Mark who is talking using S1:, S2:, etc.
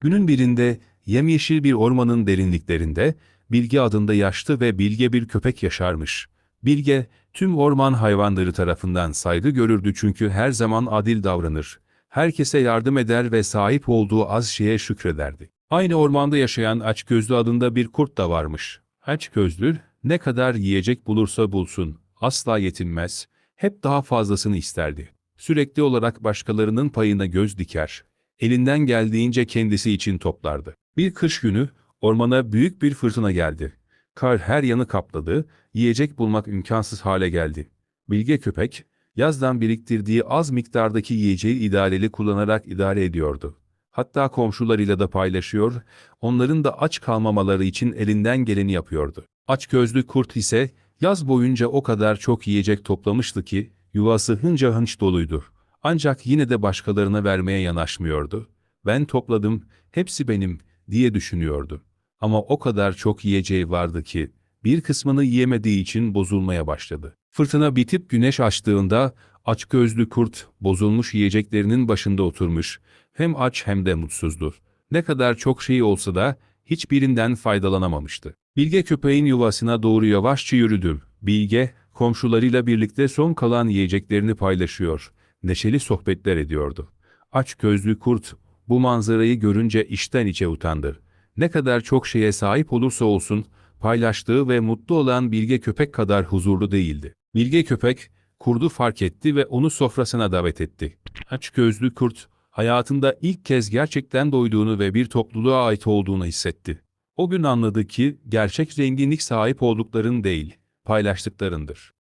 S1: Günün birinde yemyeşil bir ormanın derinliklerinde Bilge adında yaşlı ve bilge bir köpek yaşarmış. Bilge, tüm orman hayvanları tarafından saygı görürdü çünkü her zaman adil davranır. Herkese yardım eder ve sahip olduğu az şeye şükrederdi. Aynı ormanda yaşayan Açgözlü adında bir kurt da varmış. Açgözlü, ne kadar yiyecek bulursa bulsun, asla yetinmez, hep daha fazlasını isterdi. Sürekli olarak başkalarının payına göz diker, elinden geldiğince kendisi için toplardı. Bir kış günü, ormana büyük bir fırtına geldi. Kar her yanı kapladı, yiyecek bulmak imkansız hale geldi. Bilge köpek, yazdan biriktirdiği az miktardaki yiyeceği idareli kullanarak idare ediyordu. Hatta komşularıyla da paylaşıyor, onların da aç kalmamaları için elinden geleni yapıyordu. Aç gözlü kurt ise yaz boyunca o kadar çok yiyecek toplamıştı ki yuvası hınca hınç doluydu. Ancak yine de başkalarına vermeye yanaşmıyordu. Ben topladım, hepsi benim diye düşünüyordu. Ama o kadar çok yiyeceği vardı ki bir kısmını yiyemediği için bozulmaya başladı. Fırtına bitip güneş açtığında açgözlü kurt bozulmuş yiyeceklerinin başında oturmuş. Hem aç hem de mutsuzdu. Ne kadar çok şey olsa da hiçbirinden faydalanamamıştı. Bilge köpeğin yuvasına doğru yavaşça yürüdü. Bilge, komşularıyla birlikte son kalan yiyeceklerini paylaşıyor. Neşeli sohbetler ediyordu. Aç gözlü kurt bu manzarayı görünce içten içe utandı. Ne kadar çok şeye sahip olursa olsun, paylaştığı ve mutlu olan Bilge köpek kadar huzurlu değildi. Bilge köpek, kurdu fark etti ve onu sofrasına davet etti. Aç gözlü kurt, hayatında ilk kez gerçekten doyduğunu ve bir topluluğa ait olduğunu hissetti. O gün anladı ki, gerçek zenginlik sahip oldukların değil, paylaştıklarındır.